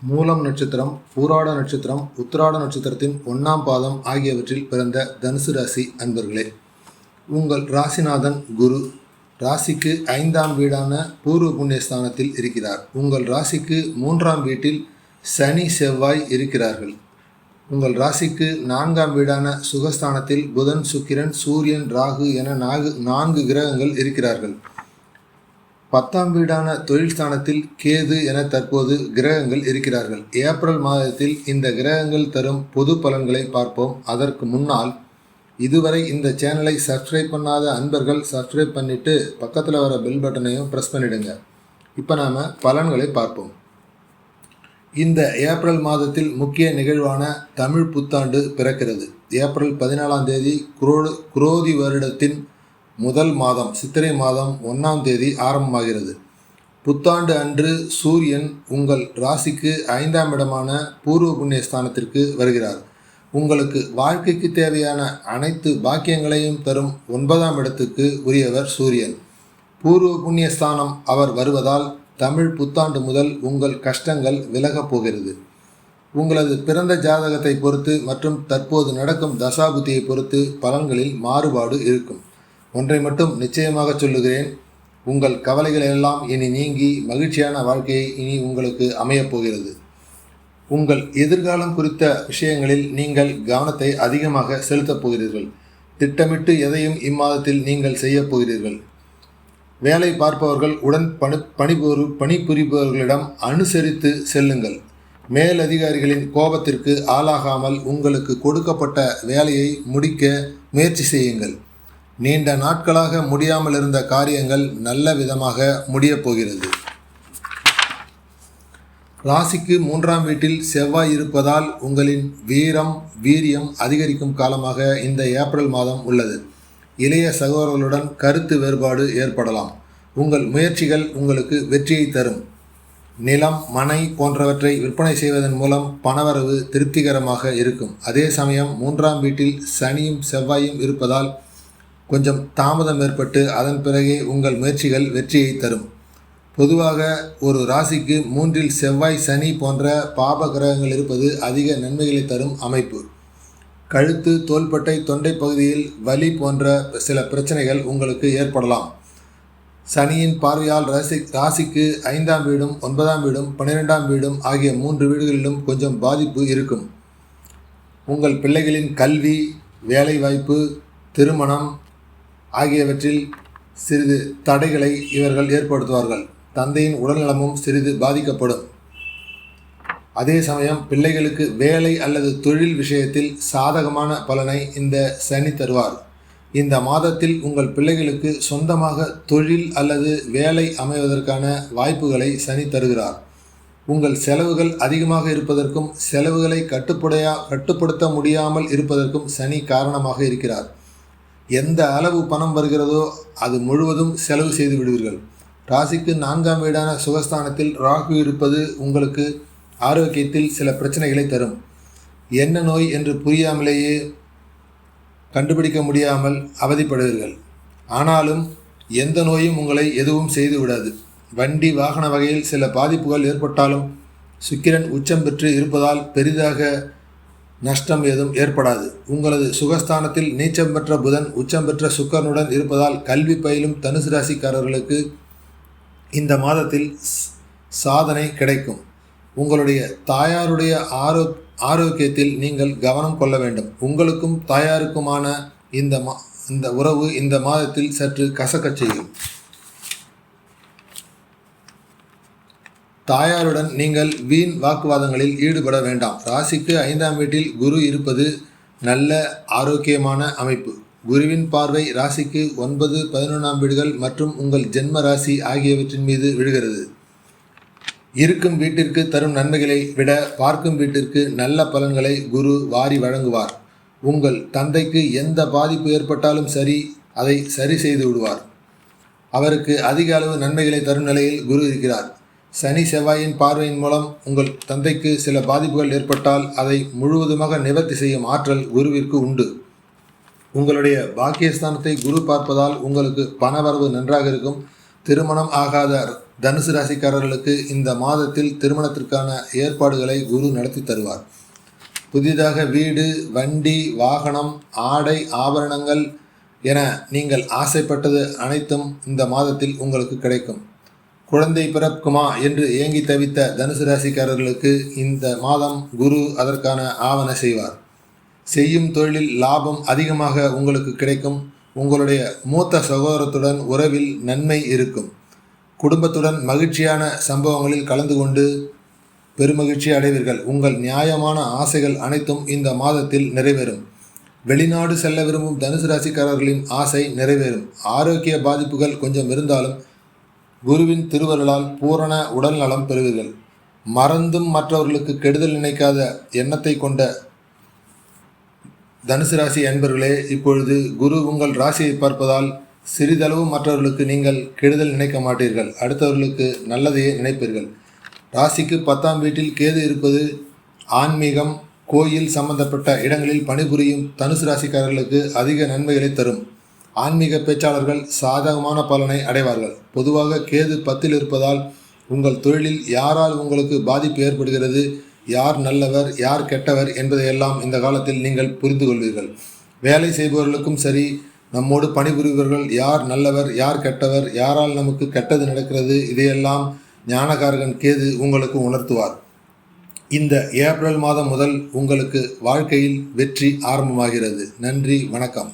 மூலம் நட்சத்திரம் பூராட நட்சத்திரம் உத்திராட நட்சத்திரத்தின் ஒன்றாம் பாதம் ஆகியவற்றில் பிறந்த தனுசு ராசி அன்பர்களே உங்கள் ராசிநாதன் குரு ராசிக்கு ஐந்தாம் வீடான பூர்வ புண்ணியஸ்தானத்தில் இருக்கிறார். உங்கள் ராசிக்கு மூன்றாம் வீட்டில் சனி செவ்வாய் இருக்கிறார்கள். உங்கள் ராசிக்கு நான்காம் வீடான சுகஸ்தானத்தில் புதன் சுக்கிரன் சூரியன் ராகு என நாகு நான்கு கிரகங்கள் இருக்கிறார்கள். பத்தாம் வீடான தொழில் ஸ்தானத்தில் கேது என தற்போது கிரகங்கள் இருக்கிறார்கள். ஏப்ரல் மாதத்தில் இந்த கிரகங்கள் தரும் பொது பலன்களை பார்ப்போம். அதற்கு முன்னால் இதுவரை இந்த சேனலை சப்ஸ்கிரைப் பண்ணாத அன்பர்கள் சப்ஸ்கிரைப் பண்ணிவிட்டு பக்கத்தில் வர பெல் பட்டனையும் ப்ரெஸ் பண்ணிடுங்க. இப்போ நாம் பலன்களை பார்ப்போம். இந்த ஏப்ரல் மாதத்தில் முக்கிய நிகழ்வான தமிழ் புத்தாண்டு பிறக்கிறது. ஏப்ரல் பதினாலாம் தேதி குரோடு குரோதி வருடத்தின் முதல் மாதம் சித்திரை மாதம் ஒன்றாம் தேதி ஆரம்பமாகிறது. புத்தாண்டு அன்று சூரியன் உங்கள் ராசிக்கு ஐந்தாம் இடமான பூர்வ புண்ணிய ஸ்தானத்திற்கு வருகிறார். உங்களுக்கு வாழ்க்கைக்கு தேவையான அனைத்து பாக்கியங்களையும் தரும் ஒன்பதாம் இடத்துக்கு உரியவர் சூரியன். பூர்வ புண்ணிய ஸ்தானம் அவர் வருவதால் தமிழ் புத்தாண்டு முதல் உங்கள் கஷ்டங்கள் விலகப் போகிறது. உங்களது பிறந்த ஜாதகத்தை பொறுத்து மற்றும் தற்போது நடக்கும் தசாபுத்தியை பொறுத்து பலன்களில் மாறுபாடு இருக்கும். ஒன்றை மட்டும் நிச்சயமாக சொல்லுகிறேன். உங்கள் கவலைகள் எல்லாம் இனி நீங்கி மகிழ்ச்சியான வாழ்க்கையை இனி உங்களுக்கு அமையப் போகிறது. உங்கள் எதிர்காலம் குறித்த விஷயங்களில் நீங்கள் கவனத்தை அதிகமாக செலுத்தப் போகிறீர்கள். திட்டமிட்டு எதையும் இம்மாதத்தில் நீங்கள் செய்யப் போகிறீர்கள். வேலை பார்ப்பவர்கள் உடன் பணி பணிபுரி பணிபுரிபவர்களிடம் அனுசரித்து செல்லுங்கள். மேலதிகாரிகளின் கோபத்திற்கு ஆளாகாமல் உங்களுக்கு கொடுக்கப்பட்ட வேலையை முடிக்க முயற்சி செய்யுங்கள். நீண்ட நாட்களாக முடியாமல் இருந்த காரியங்கள் நல்ல விதமாக முடியப் போகிறது. ராசிக்கு மூன்றாம் வீட்டில் செவ்வாய் இருப்பதால் உங்களின் வீரம் வீரியம் அதிகரிக்கும் காலமாக இந்த ஏப்ரல் மாதம் உள்ளது. இளைய சகோதரர்களுடன் கருத்து வேறுபாடு ஏற்படலாம். உங்கள் முயற்சிகள் உங்களுக்கு வெற்றியை தரும். நிலம் மனை போன்றவற்றை விற்பனை செய்வதன் மூலம் பணவரவு திருப்திகரமாக இருக்கும். அதே சமயம் மூன்றாம் வீட்டில் சனியும் செவ்வாயும் இருப்பதால் கொஞ்சம் தாமதம் ஏற்பட்டு அதன் பிறகே உங்கள் முயற்சிகள் வெற்றியை தரும். பொதுவாக ஒரு ராசிக்கு மூன்றில் செவ்வாய் சனி போன்ற பாப கிரகங்கள் இருப்பது அதிக நன்மைகளை தரும் அமைப்பு. கழுத்து தோள்பட்டை தொண்டை பகுதியில் வலி போன்ற சில பிரச்சனைகள் உங்களுக்கு ஏற்படலாம். சனியின் பார்வையால் ராசி ராசிக்கு ஐந்தாம் வீடும் ஒன்பதாம் வீடும் பன்னிரெண்டாம் வீடும் ஆகிய மூன்று வீடுகளிலும் கொஞ்சம் பாதிப்பு இருக்கும். உங்கள் பிள்ளைகளின் கல்வி வேலைவாய்ப்பு திருமணம் ஆகியவற்றில் சிறிது தடைகளை இவர்கள் ஏற்படுத்துவார்கள். தந்தையின் உடல்நலமும் சிறிது பாதிக்கப்படும். அதே சமயம் பிள்ளைகளுக்கு வேலை அல்லது தொழில் விஷயத்தில் சாதகமான பலனை இந்த சனி தருவார். இந்த மாதத்தில் உங்கள் பிள்ளைகளுக்கு சொந்தமாக தொழில் அல்லது வேலை அமைவதற்கான வாய்ப்புகளை சனி தருகிறார். உங்கள் செலவுகள் அதிகமாக இருப்பதற்கும் செலவுகளை கட்டுப்படையா கட்டுப்படுத்த முடியாமல் இருப்பதற்கும் சனி காரணமாக இருக்கிறார். எந்த அளவு பணம் வருகிறதோ அது முழுவதும் செலவு செய்து விடுவீர்கள். ராசிக்கு நான்காம் வீடான சுகஸ்தானத்தில் ராகு இருப்பது உங்களுக்கு ஆரோக்கியத்தில் சில பிரச்சனைகளை தரும். என்ன நோய் என்று புரியாமலேயே கண்டுபிடிக்க முடியாமல் அவதிப்படுவீர்கள். ஆனாலும் எந்த நோயும் உங்களை எதுவும் செய்து விடாது. வண்டி வாகன வகையில் சில பாதிப்புகள் ஏற்பட்டாலும் சுக்கிரன் உச்சம் பெற்று இருப்பதால் பெரிதாக நஷ்டம் ஏதும் ஏற்படாது. உங்களது சுகஸ்தானத்தில் நீச்சம் பெற்ற புதன் உச்சம் பெற்ற சுக்கரனுடன் இருப்பதால் கல்வி பயிலும் தனுசு ராசிக்காரர்களுக்கு இந்த மாதத்தில் சாதனை கிடைக்கும். உங்களுடைய தாயாருடைய ஆரோ ஆரோக்கியத்தில் நீங்கள் கவனம் கொள்ள வேண்டும். உங்களுக்கும் தாயாருக்குமான இந்த மா இந்த உறவு இந்த மாதத்தில் சற்று கசக்கச் செய்யும். தாயாருடன் நீங்கள் வீண் வாக்குவாதங்களில் ஈடுபட வேண்டாம். ராசிக்கு ஐந்தாம் வீட்டில் குரு இருப்பது நல்ல ஆரோக்கியமான அமைப்பு. குருவின் பார்வை ராசிக்கு ஒன்பது பதினொன்றாம் வீடுகள் மற்றும் உங்கள் ஜென்ம ராசி ஆகியவற்றின் மீது விழுகிறது. இருக்கும் வீட்டிற்கு தரும் நன்மைகளை விட பார்க்கும் வீட்டிற்கு நல்ல பலன்களை குரு வாரி வழங்குவார். உங்கள் தந்தைக்கு எந்த பாதிப்பு ஏற்பட்டாலும் சரி அதை சரி செய்து விடுவார். அவருக்கு அதிக அளவு நன்மைகளை தரும் நிலையில் குரு இருக்கிறார். சனி செவ்வாயின் பார்வையின் மூலம் உங்கள் தந்தைக்கு சில பாதிப்புகள் ஏற்பட்டால் அதை முழுவதுமாக நிவர்த்தி செய்யும் ஆற்றல் குருவிற்கு உண்டு. உங்களுடைய பாக்கியஸ்தானத்தை குரு பார்ப்பதால் உங்களுக்கு பணவரவு நன்றாக இருக்கும். திருமணம் ஆகாத தனுசு ராசிக்காரர்களுக்கு இந்த மாதத்தில் திருமணத்திற்கான ஏற்பாடுகளை குரு நடத்தி தருவார். புதிதாக வீடு வண்டி வாகனம் ஆடை ஆபரணங்கள் என நீங்கள் ஆசைப்பட்டது அனைத்தும் இந்த மாதத்தில் உங்களுக்கு கிடைக்கும். குழந்தை பிறக்குமா என்று ஏங்கி தவித்த தனுசு ராசிக்காரர்களுக்கு இந்த மாதம் குரு அதற்கான ஆவண செய்வார். செய்யும் தொழிலில் லாபம் அதிகமாக உங்களுக்கு கிடைக்கும். உங்களுடைய மூத்த சகோதரத்துடன் உறவில் நன்மை இருக்கும். குடும்பத்துடன் மகிழ்ச்சியான சம்பவங்களில் கலந்து கொண்டு பெருமகிழ்ச்சி அடைவீர்கள். உங்கள் நியாயமான ஆசைகள் அனைத்தும் இந்த மாதத்தில் நிறைவேறும். வெளிநாடு செல்ல விரும்பும் தனுசு ராசிக்காரர்களின் ஆசை நிறைவேறும். ஆரோக்கிய பாதிப்புகள் கொஞ்சம் இருந்தாலும் குருவின் திருவருளால் பூரண உடல் நலம் பெறுவீர்கள். மறந்தும் மற்றவர்களுக்கு கெடுதல் நினைக்காத எண்ணத்தை கொண்ட தனுசு ராசி அன்பர்களே இப்பொழுது குரு உங்கள் ராசியை பார்ப்பதால் சிறிதளவு மற்றவர்களுக்கு நீங்கள் கெடுதல் நினைக்க மாட்டீர்கள். அடுத்தவர்களுக்கு நல்லதையே நினைப்பீர்கள். ராசிக்கு பத்தாம் வீட்டில் கேது இருப்பது ஆன்மீகம் கோயில் சம்பந்தப்பட்ட இடங்களில் பணிபுரியும் தனுசு ராசிக்காரர்களுக்கு அதிக நன்மைகளை தரும். ஆன்மீக பேச்சாளர்கள் சாதகமான பலனை அடைவார்கள். பொதுவாக கேது பத்தில் இருப்பதால் உங்கள் தொழிலில் யாரால் உங்களுக்கு பாதிப்பு ஏற்படுகிறது யார் நல்லவர் யார் கெட்டவர் என்பதையெல்லாம் இந்த காலத்தில் நீங்கள் புரிந்து கொள்வீர்கள் வேலை செய்பவர்களுக்கும் சரி நம்மோடு பணிபுரிபவர்கள் யார் நல்லவர் யார் கெட்டவர் யாரால் நமக்கு கெட்டது நடக்கிறது இதையெல்லாம் ஞானகாரகன் கேது உங்களுக்கு உணர்த்துவார். இந்த ஏப்ரல் மாதம் முதல் உங்களுக்கு வாழ்க்கையில் வெற்றி ஆரம்பமாகிறது. நன்றி வணக்கம்.